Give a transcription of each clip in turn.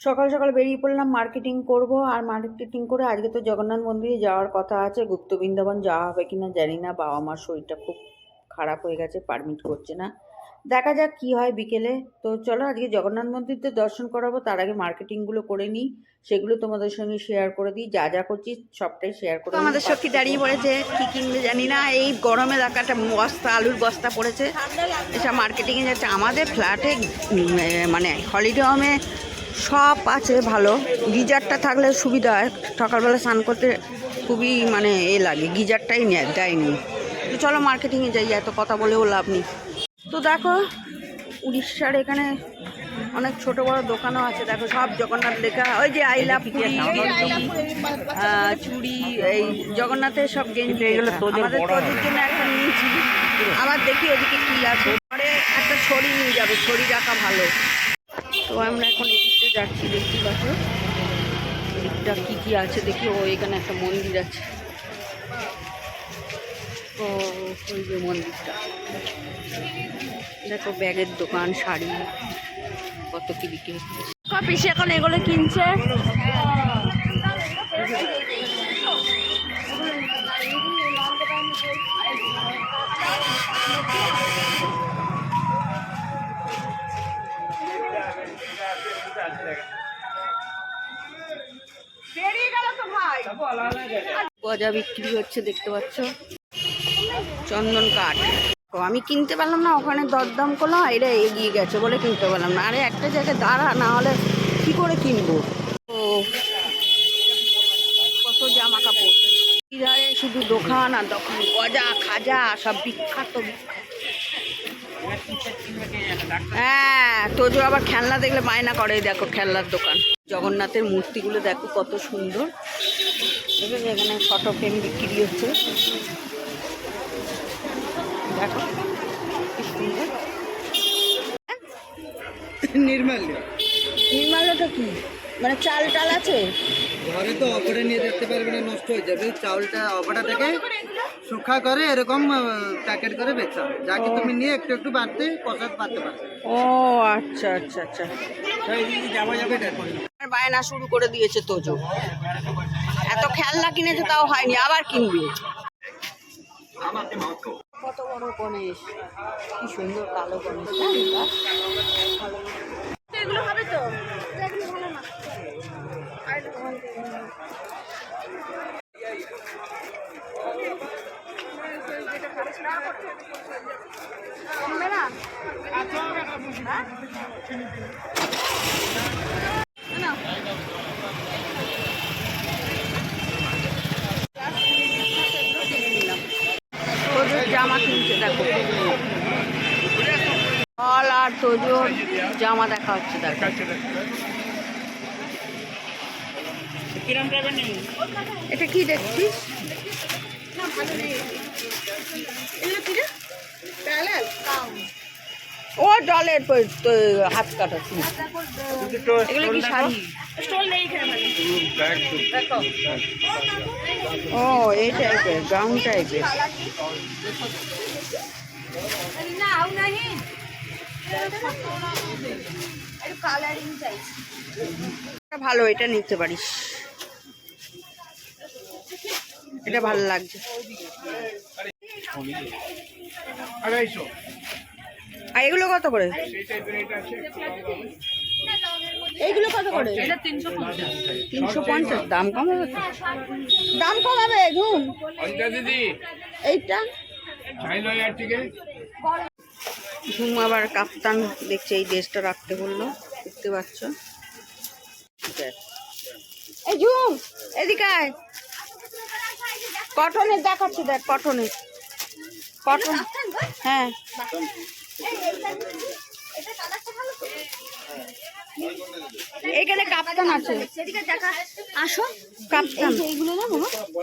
সকাল সকাল বেরিয়ে পড়লাম মার্কেটিং করব। আর মার্কেটিং করে আজকে তো জগন্নাথ মন্দিরে যাওয়ার কথা আছে। গুপ্ত বৃন্দাবন যাওয়া হবে কিনা জানি না। বাবা মার শরীরটা খুব খারাপ হয়ে গেছে পারমিট করছে না। দেখা যাক কি হয় বিকেলে। তো চলো আজকে জগন্নাথ মন্দির তো দর্শন করাবো। তার আগে মার্কেটিংগুলো করে নিই। সেগুলো তোমাদের সঙ্গে শেয়ার করে দিই। যা যা করছি সবটাই শেয়ার করে আমাদের সত্যি দাঁড়িয়ে পড়েছে। কি কিনবে জানি না। এই গরমে দেখা একটা বস্তা আলুর বস্তা পড়েছে। এসব মার্কেটিংয়ে যাচ্ছে। আমাদের ফ্ল্যাটে মানে হলিডে হোমে সব আছে ভালো। গিজারটা থাকলে সুবিধা হয়। সকালবেলা স্নান করতে খুবই মানে এ লাগে গিজারটাই নেয় দেয়নি। তো চলো মার্কেটিংয়ে যাই এত কথা বলেও লাভ নেই। তো দেখো উড়িষ্যার এখানে অনেক ছোট বড় দোকানও আছে। দেখো সব জগন্নাথ লেখা। ওই যে আই লাভ পুরী চুড়ি এই জগন্নাথের সব গেঞ্জি আমাদের তোদের জন্য একটা নিয়েছি। আবার দেখি ওদিকে কি আছে। পরে একটা ছড়ি নিয়ে যাবে ছড়ি রাখা ভালো। তো আমরা এখন এদিকটা যাচ্ছি, দেখতে পাচ্ছ। এদিকটা কি কি আছে দেখি। ও, এখানে একটা মন্দির আছে। ও, ওই যে মন্দিরটা। দেখো, ব্যাগের দোকান, শাড়ি, কত কি বিক্রি পিসে এখন এগুলো কিনছে। গজা বিক্রি হচ্ছে, দেখতে পাচ্ছ। চন্দন কাঠ। তো আমি কিনতে পারলাম না, ওখানে দরদাম করলাম এরা এগিয়ে গেছে বলে কিনতে পারলাম না। আরে, একটা জায়গায় দাঁড়া, না হলে কি করে কিনবো? ও, কত জামা কাপড় শুধু দোকান আর দোকান, গজা, খাজা, সব বিখ্যাত বিখ্যাত। হ্যাঁ তোজো আবার খেলনা দেখলে মায়না করে দেখো খেলনার দোকান। জগন্নাথের মূর্তিগুলো দেখো কত সুন্দর। এখানে ফটো ফ্রেম বিক্রি হচ্ছে। দেখো কি সুন্দর। নির্মাল নির্মাল্যটা কি? মানে চাল টাল আছে? ঘরে তো অপরে নিয়ে যেতে পারবে না নষ্ট হয়ে যাবে। চাউলটা অপরা থেকে শুকা করে এরকম প্যাকেট করে বেচা। যাকে তুমি নিয়ে একটু একটু বাড়তে প্রসাদ পাতে পারবে। ও আচ্ছা আচ্ছা আচ্ছা। বায়না শুরু করে দিয়েছে তোজো। এত খেলনা কিনেছে তাও হয়নি আবার কিনবে। কত বড় গণেশ। কি সুন্দর কালো গণেশ এগুলো হবে তো? তোজোর জামা কিনছে দেখো ফল আর তোজোর জামা দেখা হচ্ছে দেখো এটা কি দেখছিস ও ডলের হাত কাটা এগুলো কি শাড়ি? ও এই টাইপের গাউন টাইপের ভালো এটা নিতে পারিস। এটা ভালো লাগছে। আর এগুলো কত করে? এইগুলো কত করে? তিনশো পঞ্চাশ। দাম কম হবে দাম কম হবে ঘুম দিদি এইটা? ঘুম আবার কাপ্তান দেখছে এই ড্রেসটা রাখতে বলল। দেখতে পাচ্ছ? এই ঝুম। এদিকে কটনের দেখাচ্ছি দেখ কটনের কটন। হ্যাঁ। এখানে কাপ্তান আছে। আসো। কাপ্তান।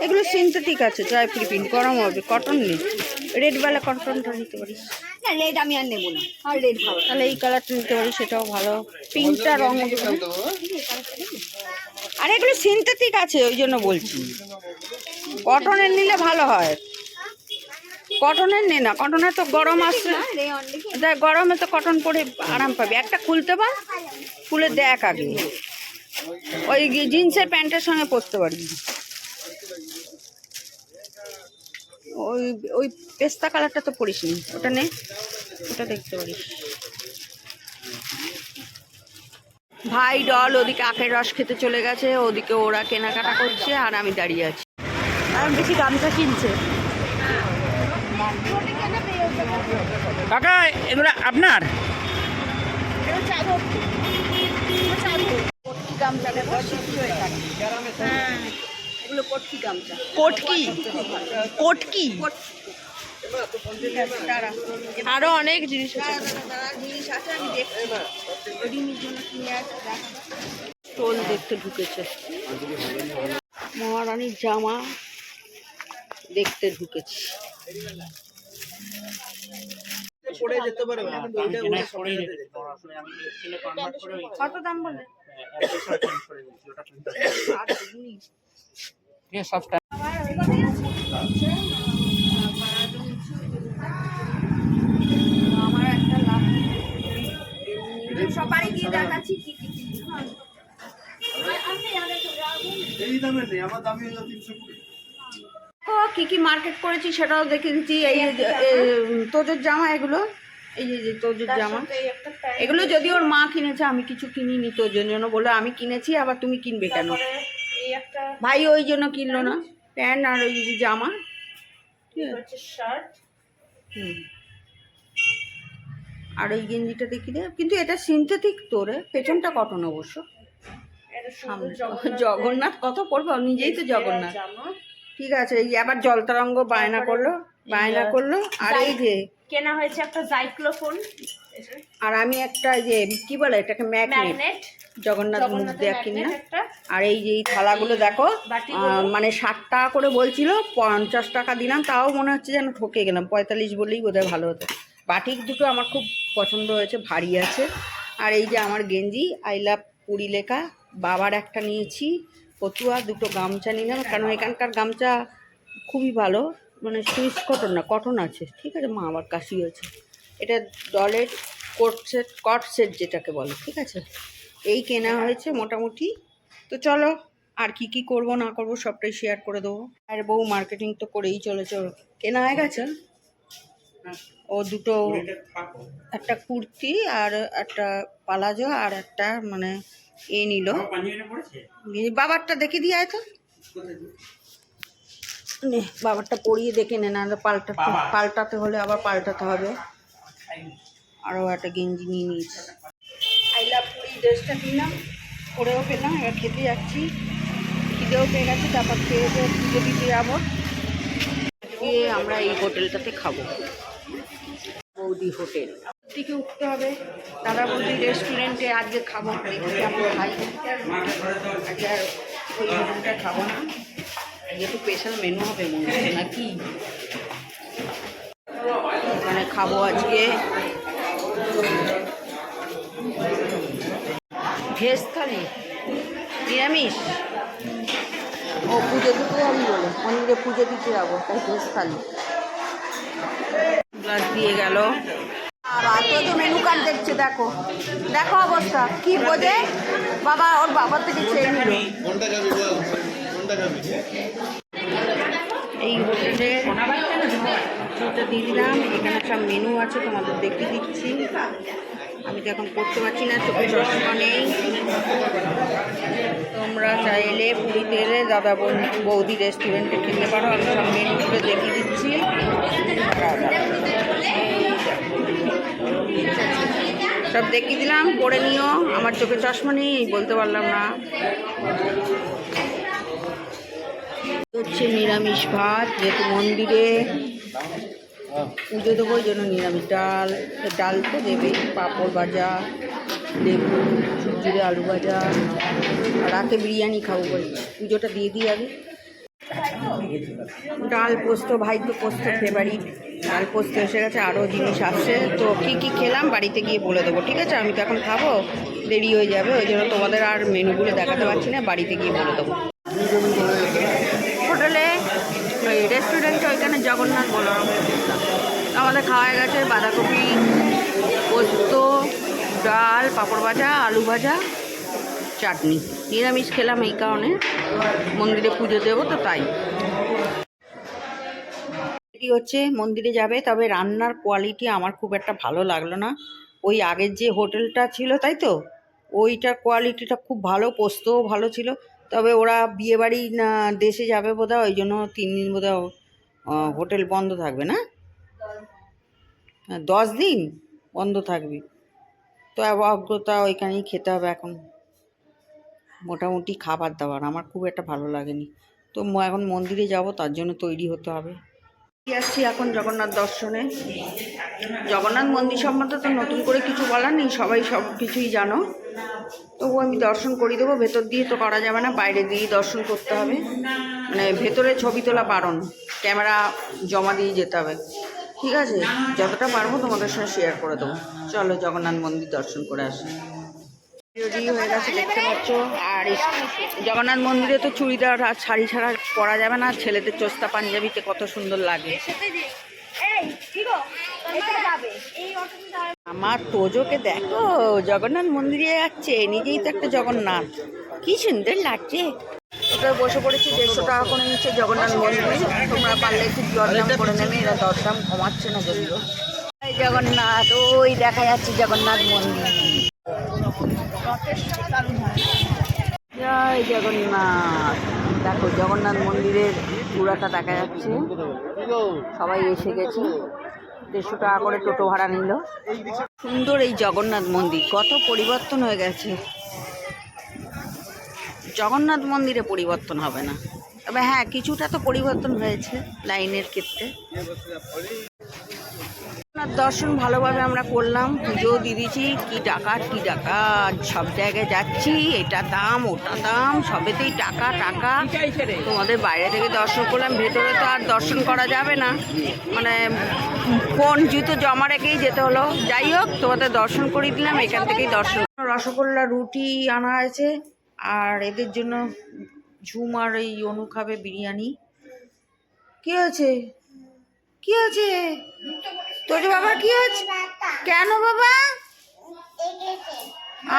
এগুলো সিনথেটিক আছে জয়পুরি প্রিন্ট গরম হবে কটন নেই। রেড বেলা কটনটা নিতে পারিস। না রেড আমি আর নেব না। আর রেড ভালো। তাহলে এই কালারটা নিতে পারিস সেটাও ভালো। পিঙ্কটা রং। আর এগুলো সিনথেটিক আছে ওই জন্য বলছি। কটনের নিলে ভালো হয়। কটনের নে না, কটনের তো গরম আসছে দেখ, গরমে তো কটন পরে আরাম পাবি। একটা খুলতে পার, খুলে দেখ আগে। ওই জিন্সের প্যান্টের সঙ্গে পরতে পারি ওই ওই পেস্তা কালারটা তো পরিস নি। ওটা নে, ওটা দেখতে পারিস। ভাই, ডল, ওদিকে আখের রস খেতে চলে গেছে। ওদিকে ওরা কেনাকাটা করছে, আর আমি দাঁড়িয়ে আছি। আর বেশি গামছা কিনছে। কাকা এগুলো আপনার? কটকি হয়ে এগুলো কটকি গামছা। কটকি আরও অনেক জিনিস আছে। স্টোল দেখতে ঢুকেছে। মহারানীর জামা। দেখতে ঢুকেছি। পড়ে যেতে পারে কত দাম বলে? আমার একটা লাভ সবারই গিয়ে দেখাচ্ছি কি কি এই দামে নেই আমার দামি হলো তিনশো কুড়ি। কি কি মার্কেট করেছি সেটাও দেখে দিচ্ছি। এই তোজোর জামা এগুলো। এই যে তোজোর জামা। এগুলো যদি ওর মা কিনেছে আমি কিছু কিনিনি তোজোর জন্য। বলে আমি কিনেছি আবার তুমি কিনবে কেন? ভাই ওই জন্য কিনলো না। প্যান্ট। আর ওই যে জামা। হুম। আর ওই গেঞ্জিটা দেখি রে কিন্তু এটা সিনথেটিক তো রে পেছনটা কটন অবশ্য। জগন্নাথ কত পড়বে নিজেই তো জগন্নাথ। ঠিক আছে এই আবার জলতরঙ্গ বায়না করল বায়না করল আর এই যে কেনা হয়েছে একটা জাইক্লোফোন আর আমি একটা যে কি বলে এটাকে ম্যাগনেট জগন্নাথ মুখ দেয়া কিনা। আর এই যে এই থালাগুলো দেখো মানে ষাট টাকা করে বলছিল পঞ্চাশ টাকা দিলাম তাও মনে হচ্ছে যেন ঠকে গেলাম পঁয়তাল্লিশ বললেই বোধহয় ভালো হতো। বাটিক দুটো আমার খুব পছন্দ হয়েছে ভারী আছে। আর এই যে আমার গেঞ্জি আই লাভ পুরী লেখা বাবার একটা নিয়েছি পতুয়া দুটো গামছা নিলাম কারণ এখানকার গামছা খুবই ভালো মানে সুইচ কটন না কটন আছে ঠিক আছে? মা আবার কাশি হয়েছে এটা ডলের কোট সেট কট সেট যেটাকে বলে ঠিক আছে? এই কেনা হয়েছে মোটামুটি। তো চলো আর কি কি করব না করব সবটাই শেয়ার করে দেবো। আর বউ মার্কেটিং তো করেই চলেছে ওর কেনা হয়ে গেছে? ও দুটো একটা কুর্তি আর একটা পালাজো আর একটা মানে এ নিল। বাবারটা দেখে দিয়ে আয় তো। নে বাবারটা পরিয়ে দেখে নে না পাল্টাতে পাল্টাতে হলে আবার পাল্টাতে হবে। আরও একটা গেঞ্জি নিয়ে নিয়েছি। আই লাভ পুরি ড্রেসটা নিলাম। পরেও পেলাম এবার খেতে যাচ্ছি। খিদেও পেয়ে গেছে তারপর খেয়ে দিয়ে পুজো দিতে যাব। আজকে আমরা এই হোটেলটাতে খাব। বৌদি হোটেল। থেকে উঠতে হবে। দাদা বৌদি রেস্টুরেন্টে আজকে খাব। দেখি কেমন খাই আজকে আর ওই হোটেলটা খাব না। একটু স্পেশাল মেনু হবে মনে হচ্ছে নাকি? মানে খাব আজকে। ভেজ থালি নিরামিষ। ও পুজো দিতে যাবি বলে? মন্দিরে পুজো দিতে যাব তাই ভেজ থালি। গ্লাস দিয়ে গেল। আর তো মেনু কার্ড দেখছে দেখো। দেখো অবস্থা। কি বোঝে? বাবা ওর বাবার থেকে চেয়ে নিল। এই হোটেলে ওটা দিয়ে দিলাম। এখানে সব মেনু আছে তোমাদের দেখিয়ে দিচ্ছি। আমি তো এখন করতে পারছি না চোখে চশমা নেই। তোমরা চাইলে পুরীতে এলে দাদা বোন- বৌদি রেস্টুরেন্টে খেতে পারো। আমি সব মেনুগুলো দেখিয়ে দিচ্ছি। সব দেখিয়ে দিলাম, পড়ে নিও। আমার চোখে চশমা নেই বলতে পারলাম না। হচ্ছে নিরামিষ ভাত, যেহেতু মন্দিরে পুজো দেবো ওই জন্য নিরামিষ ডাল। ডাল তো দেবেই, পাঁপড় ভাজা, লেবু ঝুরঝুরে আলু ভাজা। রাতে বিরিয়ানি খাব বলি। পুজোটা দিয়ে দিই আগে। ডাল পোস্ত, ভাই তো পোস্ত ফেভারিট ডাল পোস্ত এসে গেছে আরও জিনিস আসছে। তো কী কী খেলাম বাড়িতে গিয়ে বলে দেবো, ঠিক আছে? আমি তো এখন খাব, দেরি হয়ে যাবে, ওই জন্য তোমাদের আর মেনুগুলো দেখাতে পারছি না, বাড়িতে গিয়ে বলে দেবো। হোটেলে ওই রেস্টুরেন্টে ওইখানে জগন্নাথ বলরাম আমাদের খাওয়া গেছে বাঁধাকপি, পোস্ত, ডাল, পাঁপড় ভাজা, আলু ভাজা, চাটনি। নিরামিষ খেলাম এই কারণে। মন্দিরে পুজো দেবো তো তাই। এটি হচ্ছে মন্দিরে যাবে তবে রান্নার কোয়ালিটি আমার খুব একটা ভালো লাগল না। ওই আগের যে হোটেলটা ছিল তাই তো? ওইটার কোয়ালিটিটা খুব ভালো পোস্তও ভালো ছিল। তবে ওরা বিয়েবাড়ি না দেশে যাবে বোধহয় ওই জন্য তিন দিন বোধহয় হোটেল বন্ধ থাকবে না? হ্যাঁ, দশ দিন বন্ধ থাকবে। তো অজ্ঞতা ওইখানেই খেতে হবে এখন। মোটামুটি খাবার দাবার আমার খুব একটা ভালো লাগেনি। তো এখন মন্দিরে যাব তার জন্য তৈরি হতে হবে। যাচ্ছি এখন জগন্নাথ দর্শনে। জগন্নাথ মন্দির সম্বন্ধে তো নতুন করে কিছু বলার নেই, সবাই সব কিছুই জানো। তবু আমি দর্শন করিয়ে দেবো, ভেতর দিয়ে তো করা যাবে না, বাইরে দিয়েই দর্শন করতে হবে। মানে ভেতরে ছবি তোলা বারণ, ক্যামেরা জমা দিয়ে যেতে হবে। ঠিক আছে? যতটা পারব তোমাদের সঙ্গে শেয়ার করে দেবো। চলো জগন্নাথ মন্দির দর্শন করে আসি। জগন্নাথ মন্দিরে তো চুড়িদার আর শাড়ি ছাড়া পরা যাবে না। ছেলেদের চোস্তা পাঞ্জাবিতে কত সুন্দর লাগে। আমার তোজোকে দেখো, জগন্নাথ মন্দিরে যাচ্ছে, নিজেই তো একটা জগন্নাথ। কি সুন্দর লাগছে। ওটা বসে পড়েছি দেড়শো টাকা করে নিচ্ছে জগন্নাথ মন্দিরে। তোমরা পারলে একটু দরদাম করে নেবে, এরা দরদাম কমাচ্ছে না যদিও। জগন্নাথ, ওই দেখা যাচ্ছে জগন্নাথ মন্দির। জয় জগন্নাথ। দেখো, জগন্নাথ মন্দিরের চূড়াটা দেখা যাচ্ছে। সবাই এসে গেছে। দেড়শো টাকা করে টোটো ভাড়া নিল। সুন্দর এই জগন্নাথ মন্দির, কত পরিবর্তন হয়ে গেছে। জগন্নাথ মন্দিরে পরিবর্তন হবে না। তবে হ্যাঁ কিছুটা তো পরিবর্তন হয়েছে লাইনের ক্ষেত্রে। দর্শন ভালোভাবে আমরা করলাম। পুজো দিয়ে কি টাকা কি টাকা, সব জায়গায় যাচ্ছি, এটা দাম, ওটা দাম, সবেতেই টাকা টাকা। তোমাদের বাইরে থেকে দর্শন করলাম, ভেতরে তো আর দর্শন করা যাবে না। মানে ফোন জুতো জমা রেখেই যেতে হলো। যাই হোক, তোমাদের দর্শন করিয়ে দিলাম, এখান থেকেই দর্শন। রসগোল্লা রুটি আনা হয়েছে, আর এদের জন্য ঝুম আর এই অনু খাবে বিরিয়ানি। কি হয়েছে? কি হয়েছে? তোর বাবা কি হয়েছে? কেন বাবা?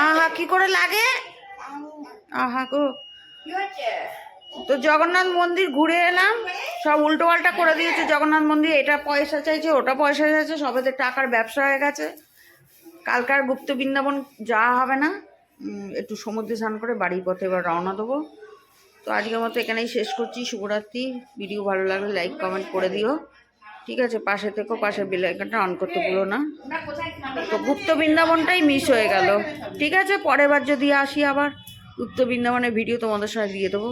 আহা, কি করে লাগে? আহা গো। তো জগন্নাথ মন্দির ঘুরে এলাম। সব উল্টো পাল্টা করে দিয়েছে জগন্নাথ মন্দির। এটা পয়সা চাইছে, ওটা পয়সা চাইছে সবেতে টাকার ব্যবসা হয়ে গেছে। কালকার গুপ্ত বৃন্দাবন যাওয়া হবে না। একটু সমুদ্রে স্নান করে বাড়ির পথে এবার রওনা দেবো। তো আজকের মতো এখানেই শেষ করছি। শুভরাত্রি। ভিডিও ভালো লাগলে লাইক কমেন্ট করে দিও। ঠিক আছে পাশে থেকেও পাশে বিলাইকাটা অন করতে ভুলো না। তো গুপ্ত বৃন্দাবনটাই মিস হয়ে গেল। ঠিক আছে পরের বার যদি আসি আবার গুপ্ত বৃন্দাবনের ভিডিও তোমাদের সঙ্গে দিয়ে দেবো।